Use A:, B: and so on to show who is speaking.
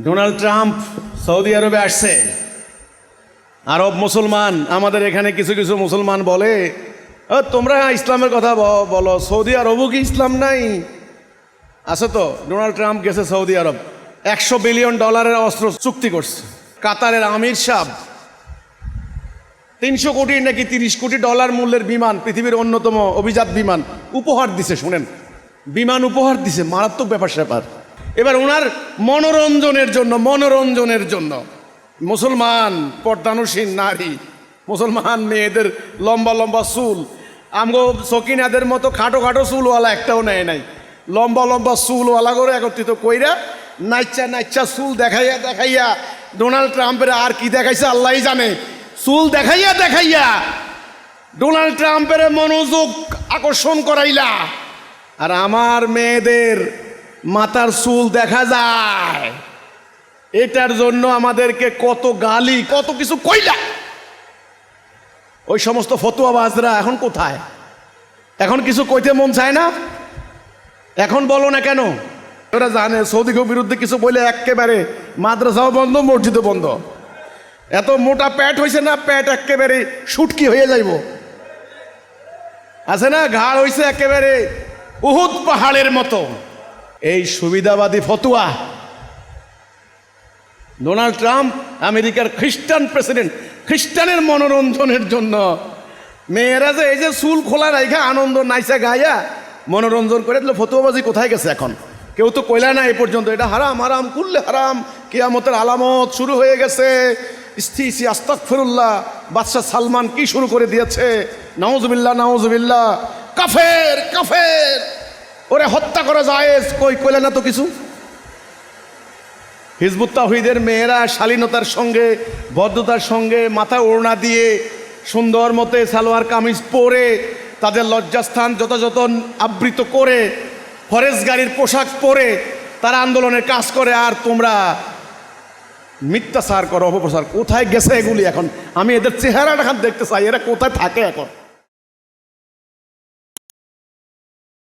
A: Donald Trump Saudi আরবে আসছে। আরব মুসলমান আমাদের এখানে কিছু কিছু মুসলমান বলে "ও, তোমরা ইসলামের কথা বলো সৌদি আরবও কি ইসলাম নাই? আছে তো ডোনাল্ড ট্রাম্প গেছে সৌদি আরব। একশো বিলিয়ন ডলারের অস্ত্র চুক্তি করছে। কাতারের আমির সাহ তিনশো কোটি নাকি তিরিশ কোটি ডলার মূল্যের বিমান পৃথিবীর অন্যতম অভিজাত বিমান উপহার দিছে শুনেন। বিমান উপহার দিছে মারাত্মক ব্যাপার স্যাপার। এবার ওনার মনোরঞ্জনের জন্য মনোরঞ্জনের জন্য। মুসলমান, পর্দানুসীন নারী, মুসলমান মেয়েদের লম্বা লম্বা চুল। আমগো সকিনাদের মতো খাটো খাটো চুলওয়ালা একটাও নেয় নাই। লম্বা লম্বা চুলওয়ালা করে একত্রিত কইরা নাইচা নাইচা চুল দেখাইয়া দেখাইয়া ডোনাল্ড ট্রাম্পের আর কি দেখাইছে আল্লাহই জানে। চুল দেখাইয়া দেখাইয়া ডোনাল্ড ট্রাম্পের মনোযোগ আকর্ষণ করাইলা। আর আমার মেয়েদের মাথার চুল দেখা যায়। এটার জন্য আমাদেরকে কত গালি, কত কিছু কইলা। ওই সমস্ত ফতুয়াবাজরা এখন কোথায়? এখন কিছু কইতে মন চায় না? এখন বলো না কেন? ওরা জানে সৌদিকের বিরুদ্ধে কিছু বলে একেবারে মাদ্রাসাও বন্ধ, মসজিদও বন্ধ। এত মোটা প্যাট হয়েছে না, প্যাট একেবারে সুটকি হয়ে যাইব। আছে না, ঘাড় হয়েছে একেবারে উহুদ পাহাড়ের মতো। এই সুবিধাবাদী ফতুয়া। ডোনাল্ড ট্রাম্প আমেরিকার খ্রিস্টান প্রেসিডেন্ট, খ্রিস্টানের মনোরঞ্জনের জন্য। মেয়েরা যে এই যে চুল খোলা রাইখা আনন্দ নাইসা গায়া, মনোরঞ্জন করে দিল ফতুয়াবাজি কোথায় গেছে এখন? কেউ তো কইলা না এই পর্যন্ত, এটা হারাম হারাম করলে হারাম, কিয়ামতের আলামত শুরু হয়ে গেছে। স্থি ইসি আস্তাক ফিরুল্লাহ বাদশাহ সালমান কি শুরু করে দিয়েছে? নাউজবিল্লা নাউজবিল্লা কাফের কাফের! ওরে হত্যা করা যায় কই কইলে না তো কিছু? হিজবুত মেয়েরা শালীনতার সঙ্গে ভদ্রতার সঙ্গে মাথা ওড়না দিয়ে সুন্দর মতে সালোয়ার কামিজ পরে তাদের লজ্জাস্থান যথাযথ আবৃত করে ফরেস্ট গাড়ির পোশাক পরে তারা আন্দোলনের কাজ করে। আর তোমরা মিথ্যাচার করো, অপপ্রচার। কোথায় গেছে এগুলি এখন? আমি এদের চেহারাটা দেখতে চাই। এরা কোথায় থাকে এখন?